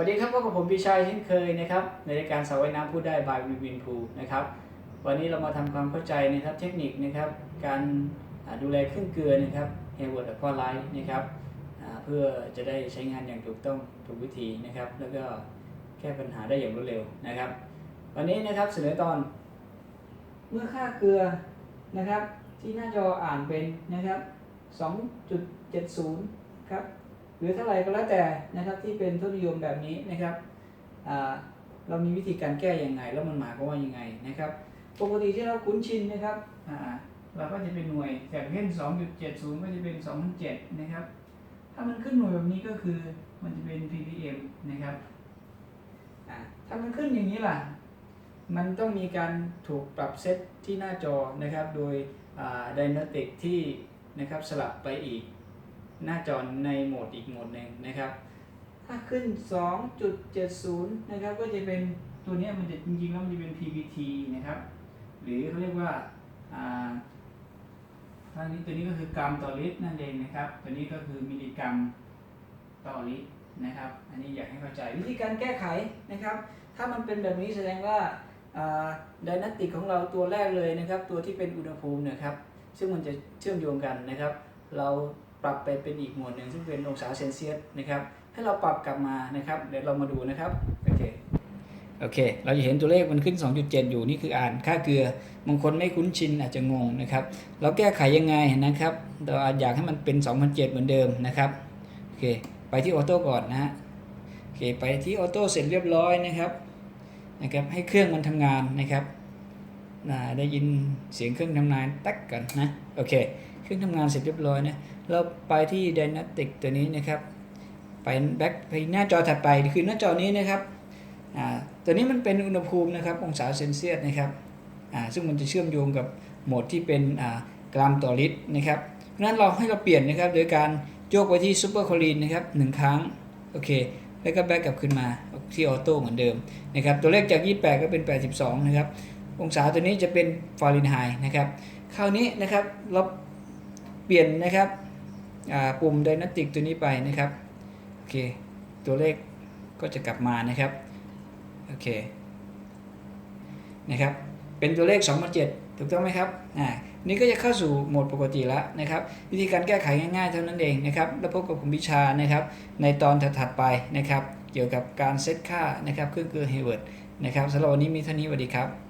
วัสดีครับพบกับผมพี่ชัยเช่นเคยนะครับในรายการสาวว่ายน้ำพูดได้บายวิวินพูนะครับวันนี้เรามาทำความเข้าใจนะครับเทคนิคนะครับการดูแลเครื่องเกลือนะครับเฮลเวิร์ดและก็ไลท์นะครับเพื่อจะได้ใช้งานอย่างถูกต้องถูกวิธีนะครับ แล้วก็แก้ปัญหาได้อย่างรวดเร็วนะครับ วันนี้นะครับเสนอตอน เมื่อค่าเกลือนะครับที่หน้าจออ่านเป็นนะครับ 2.70 ครับ หรือเท่าไรก็แล้วแต่นะครับที่เป็นทุนนิยมแบบนี้นะครับเรามีวิธีการแก้อยังไง แล้วมันหมายความว่ายังไงนะครับปกติที่เราคุ้นชินนะครับอ่าเราก็จะเป็นหน่วยอย่างเช่น 2.70 ก็จะเป็น 2,007นะครับถ้ามันขึ้นหน่วยแบบนี้ก็คือมันจะเป็น ppm นะครับอ่าถ้ามันขึ้นอย่างนี้ล่ะ มันต้องมีการถูกปรับเซตที่หน้าจอนะครับ โดยไดนาติกที่นะครับสลับไปอีก หน้าจอในโหมดอีกโหมดหนึ่งนะครับ ถ้าขึ้น 2.70 นะครับ ก็จะเป็นตัวนี้มันจะจริงๆแล้วมันจะเป็น PPT นะครับ หรือเขาเรียกว่าอ่าท่านี้ตัวนี้ก็คือกรัมต่อลิตรนั่นเองนะครับ ตัวนี้ก็คือมิลลิกรัมต่อลิตรนะครับ อันนี้อยากให้เข้าใจวิธีการแก้ไขนะครับ ถ้ามันเป็นแบบนี้แสดงว่าไดนาติกของเราตัวแรกเลยนะครับ ตัวที่เป็นอุณหภูมินะครับ ซึ่งมันจะเชื่อมโยงกันนะครับ เรา ปรับไปเป็นอีกหมวดหนึ่งซึ่งเป็นองศาเซนเซียสนะครับให้เราปรับกลับมานะครับเดี๋ยวเรามาดูนะครับโอเคโอเค เราจะเห็นตัวเลขมันขึ้น 2.7 อยู่นี่คืออ่านค่าเกลือบางคนไม่คุ้นชินอาจจะงงนะครับ เราแก้ไขยังไงนะครับเราอยากให้มันเป็น 2,007 เหมือนเดิมนะครับโอเคไปที่ออโต้ก่อนนะฮะโอเคไปที่ออโต้เสร็จเรียบร้อยนะครับนะครับให้เครื่องมันทำงานนะครับ ได้ยินเสียงเครื่องทำงานตักกันนะโอเคเครื่องทำงานเสร็จเรียบร้อยนะเราไปที่ Dynatic ตัวนี้นะครับไปแบ็คไปหน้าจอถัดไปคือหน้าจอนี้นะครับอ่าตัวนี้มันเป็นอุณหภูมินะครับองศาเซนเซียสนะครับอ่าซึ่งมันจะเชื่อมโยงกับโหมดที่เป็นอ่ากรัมต่อลิตรนะครับเพราะนั้นเราให้เราเปลี่ยนนะครับโดยการโยกไปที่ซูเปอร์คอลีนนะครับหนึ่งครั้งโอเคแล้วก็แบ็กกลับขึ้นมาที่ออโต้เหมือนเดิมนะครับตัวเลขจาก 28 ก็เป็น 82 นะครับ องศาตัวนี้จะเป็นฟาเรนไฮต์นะครับคราวนี้นะครับเราเปลี่ยนนะครับปุ่มไดนาติกตัวนี้ไปนะครับโอเคตัวเลขก็จะกลับมานะครับโอเคนะครับเป็นตัวเลข2007ถูกต้องไหมครับอ่านี่ก็จะเข้าสู่โหมดปกติแล้วนะครับ วิธีการแก้ไขง่ายๆเท่านั้นเองนะครับแล้วพบกับคุณพิชานะครับ ในตอนถัดๆไปนะครับ เกี่ยวกับการเซตค่านะครับเครื่องเกลือเฮเวิร์ดนะครับสำหรับวันนี้มีเท่านี้สวัสดีครับ